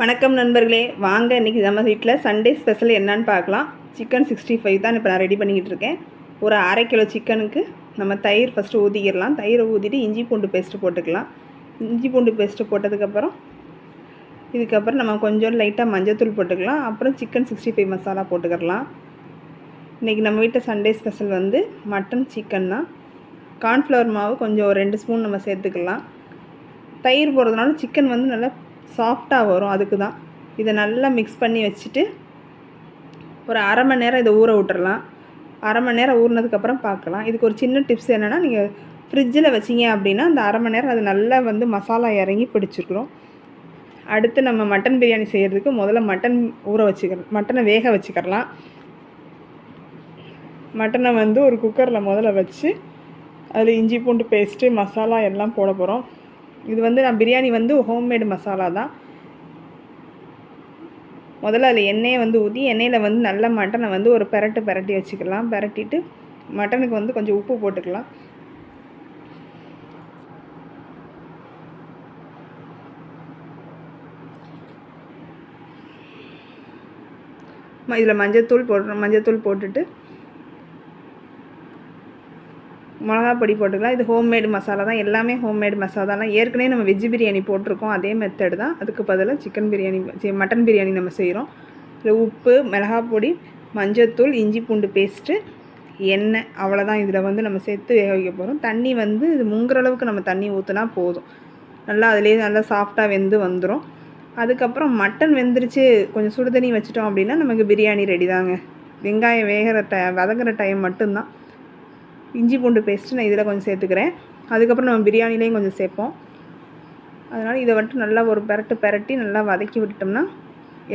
வணக்கம் நண்பர்களே. வாங்க இன்றைக்கி நம்ம வீட்டில் சண்டே ஸ்பெஷல் என்னன்னு பார்க்கலாம். சிக்கன் சிக்ஸ்டி ஃபைவ் தான் இப்போ நான் ரெடி பண்ணிக்கிட்டு இருக்கேன். ஒரு அரை கிலோ சிக்கனுக்கு நம்ம தயிர் ஃபஸ்ட்டு ஊற்றிக்கிடலாம் தயிரை ஊற்றிட்டு இஞ்சி பூண்டு பேஸ்ட்டு போட்டுக்கலாம். இஞ்சி பூண்டு பேஸ்ட்டு போட்டதுக்கப்புறம் இதுக்கப்புறம் நம்ம கொஞ்சம் லைட்டாக மஞ்சத்தூள் போட்டுக்கலாம். அப்புறம் சிக்கன் சிக்ஸ்டி ஃபைவ் மசாலா போட்டுக்கிடலாம் இன்றைக்கி நம்ம வீட்டில் சண்டே ஸ்பெஷல் வந்து மட்டன் சிக்கன் தான். கார்ன்ஃப்ளவர் மாவு கொஞ்சம் ஒரு ரெண்டு ஸ்பூன் நம்ம சேர்த்துக்கலாம். தயிர் போடுறதுனால சிக்கன் வந்து நல்லா சாஃப்டாக வரும் அதுக்கு தான் இதை நல்லா மிக்ஸ் பண்ணி வச்சுட்டு ஒரு அரை மணி நேரம் இதை ஊற விட்டுறலாம். அரை மணி நேரம் ஊறினதுக்கப்புறம் பார்க்கலாம். இதுக்கு ஒரு சின்ன டிப்ஸ் என்னென்னா நீங்கள் ஃப்ரிட்ஜில் வச்சிங்க அப்படின்னா அந்த அரை மணி நேரம் அது நல்லா வந்து மசாலா இறங்கி பிடிச்சிருக்கிறோம் அடுத்து நம்ம மட்டன் பிரியாணி செய்கிறதுக்கு முதல்ல மட்டன் ஊற வச்சுக்கிற மட்டனை வேக வச்சுக்கிறலாம் மட்டனை வந்து ஒரு குக்கரில் முதல்ல வச்சு அதில் இஞ்சி பூண்டு பேஸ்ட்டு மசாலா எல்லாம் போட போகிறோம் இது வந்து நான் பிரியாணி வந்து ஹோம்மேடு மசாலா தான். முதல்ல அதில் எண்ணெயை வந்து ஊற்றி எண்ணெயில் வந்து நல்ல மட்டனை வந்து ஒரு பெரட்டு பெரட்டி வச்சுக்கலாம். பெரட்டிட்டு மட்டனுக்கு வந்து கொஞ்சம் உப்பு போட்டுக்கலாம். இதில் மஞ்சத்தூள் போடுறோம் மஞ்சத்தூள் போட்டுட்டு மிளகா பொடி போட்டுக்கலாம். இது ஹோம்மேடு மசாலா தான். எல்லாமே ஹோம்மேடு மசாலா தான். ஏற்கனவே நம்ம வெஜ் பிரியாணி போட்டிருக்கோம். அதே மெத்தடு தான். அதுக்கு பதிலாக சிக்கன் பிரியாணி மட்டன் பிரியாணி நம்ம செய்கிறோம் இதில் உப்பு மிளகா பொடி மஞ்சத்தூள் இஞ்சி பூண்டு பேஸ்ட்டு எண்ணெய் அவ்வளோதான் இதில் வந்து நம்ம சேர்த்து வேக வைக்க போகிறோம் தண்ணி வந்து இது முங்குற அளவுக்கு நம்ம தண்ணி ஊற்றினா போதும். நல்லா அதுலேயே நல்லா சாஃப்டாக வெந்து வந்துடும் அதுக்கப்புறம் மட்டன் வெந்துருச்சு. கொஞ்சம் சுடு தண்ணி வச்சிட்டோம் அப்படின்னா நமக்கு பிரியாணி ரெடி தாங்க. வெங்காயம் வேகிற ட வதங்குற டைம் மட்டும்தான். இஞ்சி பூண்டு பேஸ்ட்டு நான் இதில் கொஞ்சம் சேர்த்துக்கிறேன். அதுக்கப்புறம் நம்ம பிரியாணிலையும் கொஞ்சம் சேர்ப்போம். அதனால் இதை வந்துட்டு நல்லா ஒரு பெரட்டு பெரட்டி நல்லா வதக்கி விட்டுட்டோம்னா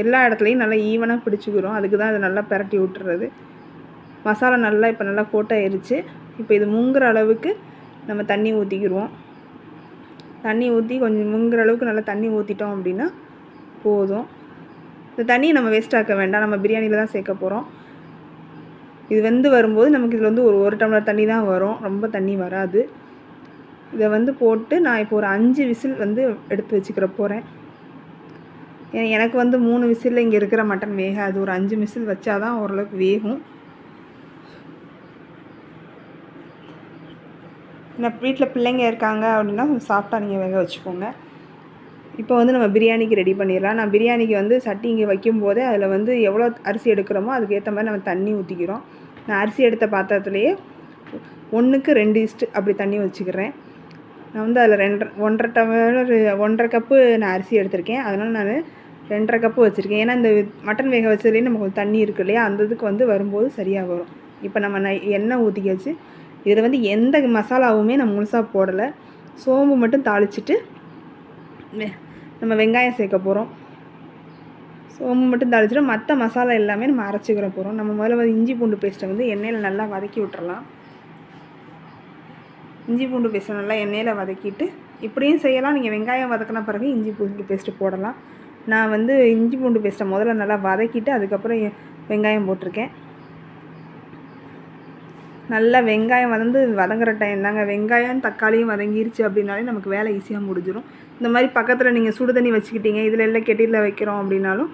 எல்லா இடத்துலையும் நல்லா ஈவனாக பிடிச்சிக்கிறோம் அதுக்கு தான் அதை நல்லா பெரட்டி விட்டுறது. மசாலா நல்லா இப்போ நல்லா கோட்டாயிருச்சு. இப்போ இது முங்குற அளவுக்கு நம்ம தண்ணி ஊற்றிக்கிடுவோம் தண்ணி ஊற்றி கொஞ்சம் முங்குற அளவுக்கு நல்லா தண்ணி ஊற்றிட்டோம் அப்படின்னா போதும். இந்த தண்ணியை நம்ம வேஸ்ட் ஆக்க வேண்டாம். நம்ம பிரியாணியில் தான் சேர்க்க போகிறோம் இது வெந்து வரும்போது நமக்கு இதில் வந்து ஒரு ஒரு டம்ளர் தண்ணி தான் வரும். ரொம்ப தண்ணி வராது. இதை வந்து போட்டு நான் இப்போ ஒரு அஞ்சு விசில் வந்து எடுத்து வச்சுக்கிற போகிறேன் எனக்கு வந்து மூணு விசிலில் இங்கே இருக்கிற மட்டன் வேகாது. ஒரு அஞ்சு விசில் வச்சாதான் ஓரளவுக்கு வேகும். நான் வீட்டில் பிள்ளைங்க இருக்காங்க அப்படின்னா சாஃப்டாக நீங்கள் வேக வச்சுக்கோங்க. இப்போ வந்து நம்ம பிரியாணிக்கு ரெடி பண்ணிடலாம். நான் பிரியாணிக்கு வந்து சட்டி இங்கே வைக்கும்போதே அதில் வந்து எவ்வளோ அரிசி எடுக்கிறோமோ அதுக்கேற்ற மாதிரி நம்ம தண்ணி ஊற்றிக்கிறோம் நான் அரிசி எடுத்த பாத்திரத்துலேயே ஒன்றுக்கு ரெண்டு இஸ்ட்டு அப்படி தண்ணி வச்சுக்கிறேன். நான் வந்து அதில் ரெண்டரை ஒன்றரை டம்ளர் ஒன்றரை கப்பு நான் அரிசி எடுத்திருக்கேன். அதனால் நான் ரெண்டரை கப்பு வச்சுருக்கேன். ஏன்னா இந்த மட்டன் வேக வச்சதுலேயே நமக்கு கொஞ்சம் தண்ணி இருக்கு இல்லையா? அந்த இதுக்கு வந்து வரும்போது சரியாக வரும். இப்போ நம்ம நை எண்ணெய் ஊற்றிக்காச்சு இதில் வந்து எந்த மசாலாவுமே நான் முழுசாக போடலை. சோம்பு மட்டும் தாளிச்சிட்டு வெ- நம்ம வெங்காயம் சேர்க்க போகிறோம் சோம்பு மட்டும் தாளிச்சிடும் மற்ற மசாலா எல்லாமே நம்ம அரைச்சிக்கிற போகிறோம் நம்ம முதல்ல வந்து இஞ்சி பூண்டு பேஸ்ட்டை வந்து எண்ணெயில் நல்லா வதக்கி விட்டுறலாம். இஞ்சி பூண்டு பேஸ்ட்டை நல்லா எண்ணெயில் வதக்கிட்டு இப்படியும் செய்யலாம். நீங்கள் வெங்காயம் வதக்கின பிறகு இஞ்சி பூண்டு பேஸ்ட்டு போடலாம். நான் வந்து இஞ்சி பூண்டு பேஸ்ட்டை முதல்ல நல்லா வதக்கிட்டு அதுக்கப்புறம் எ- வெங்காயம் போட்டிருக்கேன். நல்லா வெங்காயம் வந்து வதங்குற டைம் தாங்க. வெங்காயம் தக்காளியும் வதங்கிருச்சு அப்படின்னாலே நமக்கு வேலை ஈஸியாக முடிஞ்சிடும் இந்த மாதிரி பக்கத்தில் நீங்கள் சுடு தண்ணி வச்சுக்கிட்டீங்க இதில் எல்லாம் கெட்டியில் வைக்கிறோம் அப்படின்னாலும்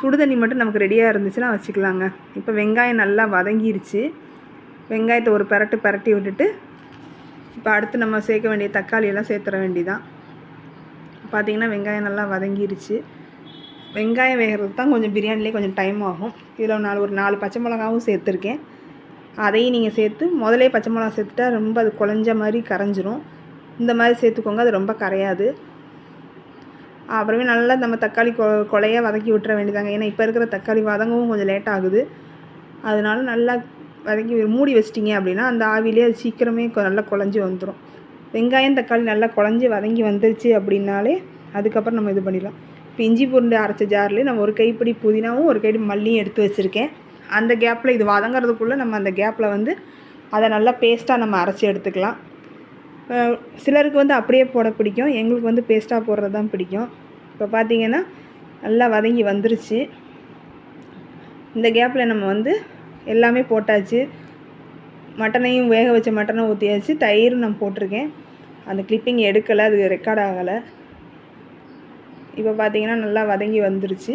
சுடு தண்ணி மட்டும் நமக்கு ரெடியாக இருந்துச்சுன்னா வச்சுக்கலாங்க. இப்போ வெங்காயம் நல்லா வதங்கிருச்சு. வெங்காயத்தை ஒரு பரட்டு பரட்டி விட்டுட்டு இப்போ அடுத்து நம்ம சேர்க்க வேண்டிய தக்காளி எல்லாம் சேர்த்துற வேண்டிதான். பார்த்திங்கன்னா வெங்காயம் நல்லா வதங்கிருச்சு. வெங்காயம் வேகிறது தான் கொஞ்சம் பிரியாணிலே கொஞ்சம் டைம் ஆகும். இதில் நாலு ஒரு நாலு பச்சை மிளகாவும் சேர்த்துருக்கேன். அதையும் நீங்கள் சேர்த்து முதலே பச்சை மிளகா சேர்த்துட்டா ரொம்ப அது குழஞ்ச மாதிரி கரைஞ்சிரும். இந்த மாதிரி சேர்த்துக்கோங்க அது ரொம்ப கரையாது. அப்புறமே நல்லா நம்ம தக்காளி கொ கொலையாக வதக்கி விட்டுற வேண்டியதாங்க. ஏன்னா இப்போ இருக்கிற தக்காளி வதங்கவும் கொஞ்சம் லேட் ஆகுது. அதனால நல்லா வதக்கி மூடி வச்சிட்டிங்க அப்படின்னா அந்த ஆவிலே அது சீக்கிரமே நல்லா குழஞ்சி வந்துடும் வெங்காயம் தக்காளி நல்லா குழஞ்சி வதங்கி வந்துருச்சு அப்படின்னாலே அதுக்கப்புறம் நம்ம இது பண்ணிடலாம். இப்போ இஞ்சி பூண்டு அரைச்ச ஜார்லேயே நம்ம ஒரு கைப்பிடி புதினாவும் ஒரு கைப்பிடி மல்லியும் எடுத்து வச்சுருக்கேன். அந்த கேப்பில் இது வதங்குறதுக்குள்ளே நம்ம அந்த கேப்பில் வந்து அதை நல்லா பேஸ்ட்டாக நம்ம அரைச்சி எடுத்துக்கலாம். சிலருக்கு வந்து அப்படியே போட பிடிக்கும். எங்களுக்கு வந்து பேஸ்ட்டாக போடுறது தான் பிடிக்கும். இப்போ பார்த்தீங்கன்னா நல்லா வதங்கி வந்துருச்சு. இந்த கேப்பில் நம்ம வந்து எல்லாமே போட்டாச்சு. மட்டனையும் வேக வச்ச மட்டனை ஊற்றியாச்சு தயிரும் நான் போட்டிருக்கேன். அந்த கிளிப்பிங் எடுக்கலை. அது ரெக்கார்ட் ஆகலை. இப்போ பார்த்தீங்கன்னா நல்லா வதங்கி வந்துருச்சு.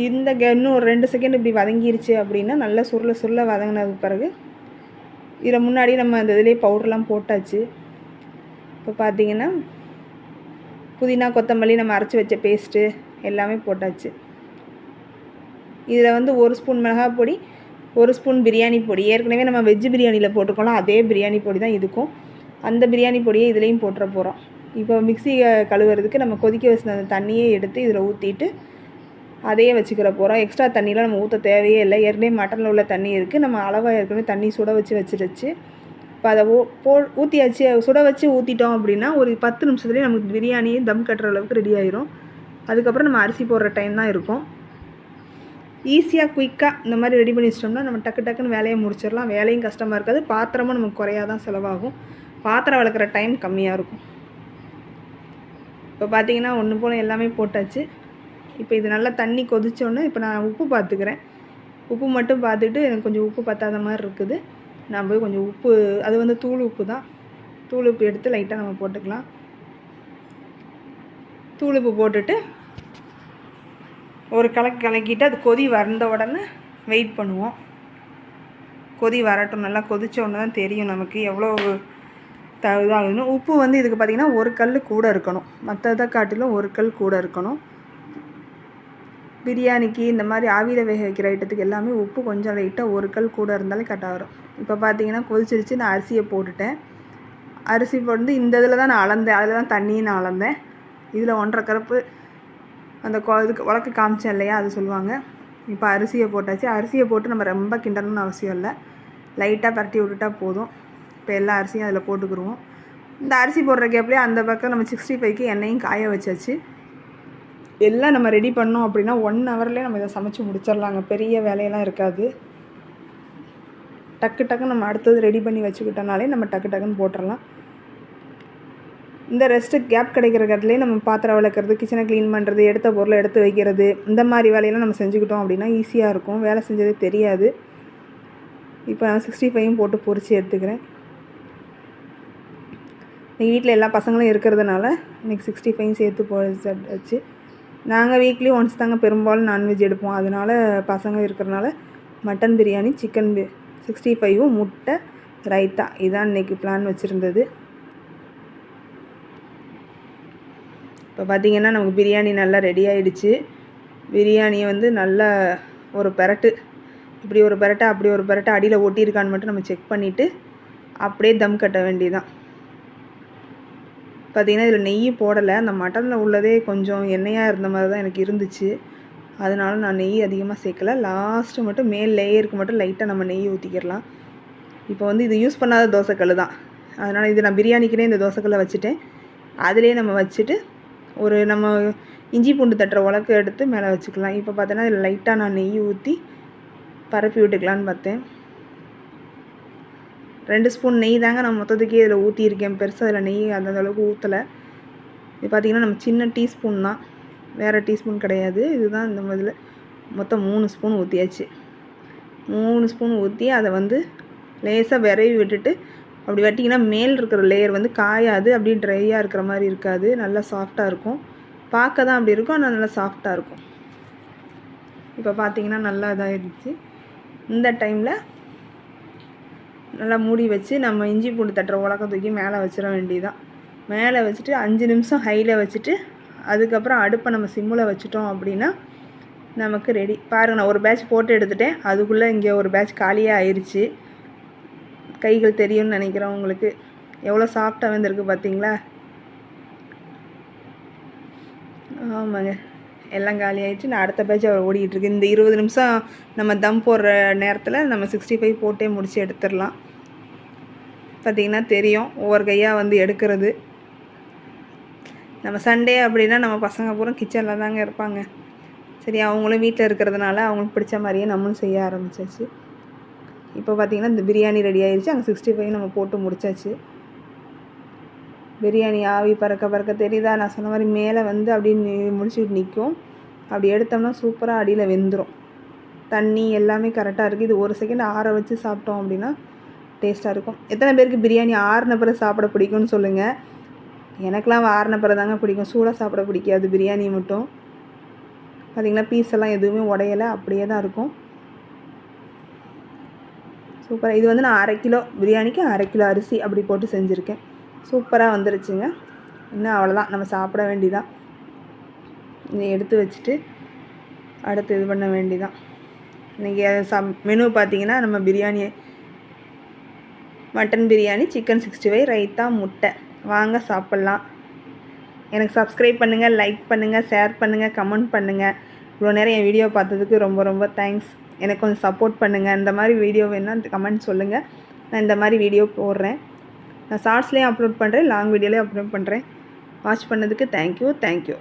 இந்த இன்னும் ஒரு ரெண்டு செகண்ட் இப்படி வதங்கிருச்சு அப்படின்னா நல்லா சுருள சுருள வதங்கினதுக்கு பிறகு இதில் முன்னாடி நம்ம அந்த இதுலேயே பவுடர்லாம் போட்டாச்சு. இப்போ பார்த்தீங்கன்னா புதினா கொத்தமல்லி நம்ம அரைச்சி வச்ச பேஸ்ட்டு எல்லாமே போட்டாச்சு. இதில் வந்து ஒரு ஸ்பூன் மிளகாய் பொடி ஒரு ஸ்பூன் பிரியாணி பொடி. ஏற்கனவே நம்ம வெஜ்ஜு பிரியாணியில் போட்டுக்கலாம் அதே பிரியாணி பொடி தான் இதுக்கும். அந்த பிரியாணி பொடியை இதுலேயும் போட்டுற போகிறோம் இப்போ மிக்சி கழுவுறதுக்கு நம்ம கொதிக்க வச்சு அந்த தண்ணியே எடுத்து இதில் ஊற்றிட்டு அதையே வச்சுக்கிற போகிறோம் எக்ஸ்ட்ரா தண்ணியெலாம் நம்ம ஊற்ற தேவையே இல்லை. ஏற்கனவே மட்டனில் உள்ள தண்ணி இருக்குது நம்ம அளவாக ஏற்கனவே தண்ணி சுட வச்சு வச்சிருச்சு. இப்போ அதை ஓ போ ஊற்றியாச்சு சுட வச்சு ஊற்றிட்டோம் அப்படின்னா ஒரு பத்து நிமிஷத்துலேயே நமக்கு பிரியாணி தம் கட்டுற அளவுக்கு ரெடி ஆயிரும். அதுக்கப்புறம் நம்ம அரிசி போடுற டைம் தான் இருக்கும். ஈஸியாக குயிக்காக இந்த மாதிரி ரெடி பண்ணி வச்சிட்டோம்னா நம்ம டக்கு டக்குன்னு வேலையை முடிச்சிடலாம். வேலையும் கஷ்டமாக இருக்காது. பாத்திரமும் நமக்கு குறையாக தான் செலவாகும். பாத்திரம் வளர்க்குற டைம் கம்மியாக இருக்கும். இப்போ பார்த்தீங்கன்னா ஒன்று போல் எல்லாமே போட்டாச்சு. இப்போ இது நல்லா தண்ணி கொதிச்சோன்னே இப்போ நான் உப்பு பார்த்துக்கிறேன். உப்பு மட்டும் பார்த்துட்டு எனக்கு கொஞ்சம் உப்பு பத்தாத மாதிரி இருக்குது. நான் போய் கொஞ்சம் உப்பு அது வந்து தூள் உப்பு தான். தூள் உப்பு எடுத்து லைட்டாக நம்ம போட்டுக்கலாம். தூள் உப்பு போட்டுட்டு ஒரு கலக்கு கலக்கிட்டு அது கொதி வறந்த உடனே வெயிட் பண்ணுவோம். கொதி வரட்டும் நல்லா கொதிச்ச உடனே தான் தெரியும் நமக்கு எவ்வளோ த உப்பு வந்து இதுக்கு பார்த்திங்கன்னா ஒரு கல் கூட இருக்கணும். மற்றதை காட்டிலும் ஒரு கல் கூட இருக்கணும். பிரியாணிக்கு இந்த மாதிரி ஆவியில் வேக வைக்கிற ஐட்டத்துக்கு எல்லாமே உப்பு கொஞ்சம் லைட்டாக ஒரு கல் கூட இருந்தாலே கரெக்டாக வரும் இப்போ பார்த்தீங்கன்னா கொதிச்சிருச்சு நான் அரிசியை போட்டுட்டேன். அரிசி போட்டு இந்த இதில் தான் நான் அளந்தேன். அதில் தான் தண்ணியும் நான் அளந்தேன். இதில் ஒன்றரை கரப்பு அந்த இதுக்கு உலக்கு காமிச்சேன் இல்லையா? அது சொல்லுவாங்க. இப்போ அரிசியை போட்டாச்சு. அரிசியை போட்டு நம்ம ரொம்ப கிண்டணும்னு அவசியம் இல்லை. லைட்டாக பரட்டி விட்டுட்டா போதும். இப்போ எல்லா அரிசியும் அதில் போட்டுக்கிருவோம். இந்த அரிசி போடுற கேப்லேயே அந்த பக்கம் நம்ம சிக்ஸ்டி ஃபைவ்க்கு எண்ணெயும் காய வச்சாச்சு. எல்லாம் நம்ம ரெடி பண்ணோம் அப்படின்னா ஒன் ஹவர்லேயே நம்ம இதை சமைச்சு முடிச்சிடலாங்க. பெரிய வேலையெல்லாம் இருக்காது. டக்கு டக்குன்னு நம்ம அடுத்தது ரெடி பண்ணி வச்சுக்கிட்டோனாலே நம்ம டக்கு டக்குன்னு போட்டுடலாம். இந்த ரெஸ்ட்டு கேப் கிடைக்கிற இடத்துலேயே நம்ம பாத்திரம் விளக்குறது கிச்சனை க்ளீன் பண்ணுறது எடுத்த பொருளை எடுத்து வைக்கிறது இந்த மாதிரி வேலையெல்லாம் நம்ம செஞ்சுக்கிட்டோம் அப்படின்னா ஈஸியாக இருக்கும். வேலை செஞ்சதே தெரியாது. இப்போ நான் சிக்ஸ்டி ஃபைவும் போட்டு பொறிச்சு எடுத்துக்கிறேன். எங்கள் வீட்டில் எல்லா பசங்களும் இருக்கிறதுனால இன்றைக்கி சிக்ஸ்டி ஃபைவ் சேர்த்து பொறிச்சு வச்சு நாங்கள் வீக்லி ஒன்ஸ் தாங்க பெரும்பாலும் நான்வெஜ் எடுப்போம். அதனால் பசங்க இருக்கிறனால மட்டன் பிரியாணி சிக்கன் பி சிக்ஸ்டி ஃபைவும் முட்டை ரைத்தா இதான் இன்றைக்கி பிளான் வச்சுருந்தது. இப்போ பார்த்திங்கன்னா நமக்கு பிரியாணி நல்லா ரெடி ஆகிடுச்சு பிரியாணியை வந்து நல்லா ஒரு பெரட்டு. இப்படி ஒரு பெரட்டை அப்படி ஒரு பெரட்டை அடியில் ஒட்டியிருக்கான்னு மட்டும் நம்ம செக் பண்ணிவிட்டு அப்படியே தம் கட்ட வேண்டியதான் பார்த்திங்கன்னா இதில் நெய் போடலை. அந்த மட்டனில் உள்ளதே கொஞ்சம் எண்ணெயாக இருந்த மாதிரி தான் எனக்கு இருந்துச்சு. அதனால நான் நெய் அதிகமாக சேர்க்கல. லாஸ்ட்டு மட்டும் மேல் லேயருக்கு மட்டும் லைட்டாக நம்ம நெய் ஊற்றிக்கிறலாம் இப்போ வந்து இது யூஸ் பண்ணாத தோசைக்கல் தான். அதனால் இது நான் பிரியாணிக்குனே இந்த தோசைக்கல்லை வச்சுட்டேன். அதிலே நம்ம வச்சுட்டு ஒரு நம்ம இஞ்சி பூண்டு தட்டுற உலக்கு எடுத்து மேலே வச்சுக்கலாம். இப்போ பார்த்தோன்னா இதில் லைட்டாக நான் நெய் ஊற்றி பரப்பி விட்டுக்கலான்னு பார்த்தேன். ரெண்டு ஸ்பூன் நெய் தாங்க நான் மொத்தத்துக்கே இதில் ஊற்றியிருக்கேன் பெருசாக அதில் நெய் அந்த அளவுக்கு ஊற்றலை இது பார்த்திங்கன்னா நம்ம சின்ன டீஸ்பூன் தான். வேறு டீஸ்பூன் கிடையாது. இதுதான் இந்த இதில் மொத்தம் மூணு ஸ்பூன் ஊற்றியாச்சு மூணு ஸ்பூன் ஊற்றி அதை வந்து லேசாக விரவி விட்டுட்டு அப்படி வெட்டிங்கன்னா மேல் இருக்கிற லேயர் வந்து காயாது. அப்படியே ட்ரையாக இருக்கிற மாதிரி இருக்காது. நல்லா சாஃப்டாக இருக்கும். பார்க்க தான் அப்படி இருக்கும். ஆனால் நல்லா சாஃப்டாக இருக்கும். இப்போ பார்த்திங்கன்னா நல்லா இதாகிடுச்சு இந்த டைமில் நல்லா மூடி வச்சு நம்ம இஞ்சி பூண்டு தட்டுற உலக்கம் தூக்கி மேலே வச்சிட வேண்டியதான் மேலே வச்சுட்டு அஞ்சு நிமிஷம் ஹையில் வச்சுட்டு அதுக்கப்புறம் அடுப்பை நம்ம சிம்மில் வச்சுட்டோம் அப்படின்னா நமக்கு ரெடி பாருங்க நான் ஒரு பேட்ச் போட்டு எடுத்துட்டேன். அதுக்குள்ளே இங்கே ஒரு பேட்ச் காலியாக ஆயிடுச்சு கைகள் தெரியும்னு நினைக்கிறேன் உங்களுக்கு. எவ்வளோ சாஃப்டாக வந்திருக்கு பார்த்தீங்களா ஆமாங்க. எல்லாம் காலி ஆயிடுச்சு நான் அடுத்த பேட்ச் அவர் ஓடிக்கிட்டு இருக்கு. இந்த இருபது நிமிஷம் நம்ம தம் போடுற நேரத்தில் நம்ம சிக்ஸ்டி ஃபைவ் போட்டே முடிச்சு எடுத்துடலாம். பார்த்தீங்கன்னா தெரியும். ஒவ்வொரு கையாக வந்து எடுக்கிறது. நம்ம சண்டே அப்படின்னா நம்ம பசங்க பூரா கிச்சனில் தாங்க இருப்பாங்க. சரி அவங்களும் வீட்டில் இருக்கிறதுனால அவங்களுக்கு பிடிச்ச மாதிரியே நம்மளும் செய்ய ஆரம்பிச்சாச்சு. இப்போ பார்த்தீங்கன்னா இந்த பிரியாணி ரெடி ஆயிடுச்சு அங்கே சிக்ஸ்டி ஃபைவ் நம்ம போட்டு முடிச்சாச்சு. பிரியாணி ஆவி பறக்க பறக்க தெரியுதா? நான் சொன்ன மாதிரி மேலே வந்து அப்படியே முடிச்சுட்டு நிற்கும் அப்படி எடுத்தோம்னா சூப்பராக அடியில் வெந்துடும் தண்ணி எல்லாமே கரெக்டாக இருக்குது இது ஒரு செகண்ட் ஆற வச்சு சாப்பிட்டோம் அப்படின்னா டேஸ்ட்டாக இருக்கும். எத்தனை பேருக்கு பிரியாணி ஆறின பிறகு சாப்பிட பிடிக்கும்னு சொல்லுங்கள் எனக்கெலாம் வாரின பிறகு தாங்க பிடிக்கும். சூடாக சாப்பிட பிடிக்காது பிரியாணி மட்டும். பார்த்திங்களா பீஸ் எல்லாம் எதுவுமே உடையலை. அப்படியே தான் இருக்கும். சூப்பராக இது வந்து நான் அரை கிலோ பிரியாணிக்கு அரை கிலோ அரிசி அப்படி போட்டு செஞ்சுருக்கேன். சூப்பராக வந்துருச்சுங்க. இன்னும் அவ்வளோதான் நம்ம சாப்பிட வேண்டிதான். இதை எடுத்து வச்சுட்டு அடுத்து இது பண்ண வேண்டிதான். இன்றைக்கி சம் மெனு பார்த்தீங்கன்னா நம்ம biryani mutton biryani chicken sixty five raita முட்டை. வாங்க சாப்பிட்லாம். எனக்கு சப்ஸ்கிரைப் பண்ணுங்கள் லைக் பண்ணுங்கள் ஷேர் பண்ணுங்கள் கமெண்ட் பண்ணுங்கள் இவ்வளோ நேரம் என் வீடியோ பார்த்ததுக்கு ரொம்ப ரொம்ப தேங்க்ஸ் எனக்கு கொஞ்சம் சப்போர்ட் பண்ணுங்கள் இந்த மாதிரி வீடியோ வேணால் கமெண்ட் சொல்லுங்கள் நான் இந்த மாதிரி வீடியோ போடுறேன். நான் ஷார்ட்ஸ்லேயும் அப்லோட் பண்ணுறேன் லாங் வீடியோலேயும் அப்லோட் பண்ணுறேன் வாட்ச் பண்ணதுக்கு தேங்க்யூ தேங்க்யூ